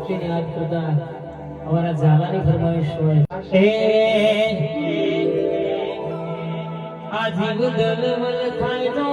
মুক্তি নেওয়ার খোদা আমার জ্বালানি ফরমাইশ হয় আজি বদল বল খাই